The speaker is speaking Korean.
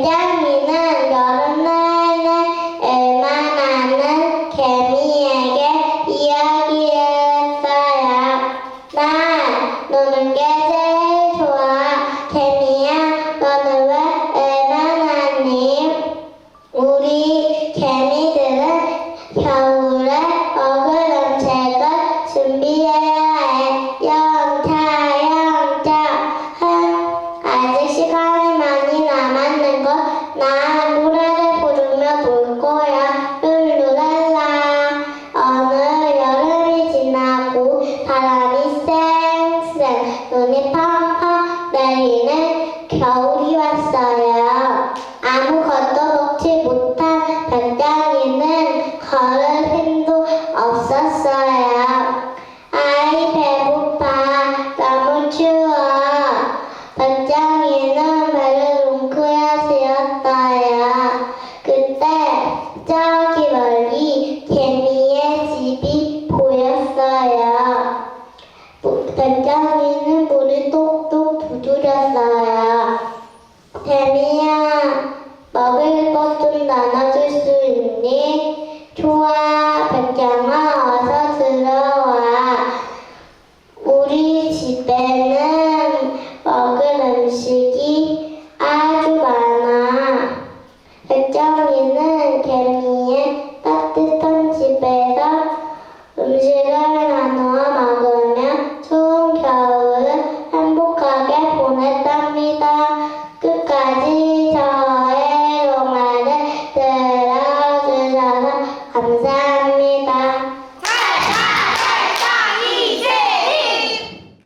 맹장이는 여름날에 애만하는 개미에게 이야기했어요. 난 노는 게 제일 바람이 쌩쌩 눈이 팡팡 내리는 겨울이 왔어요. 아무것도 먹지 못한 백장이는 걸을 힘도 없었어요. 아이 배고파 너무 추워. 백장이는 배를 웅크려 세웠어요. 그때 저기 백장이는 물을 똑똑 두드렸어요. 개미야,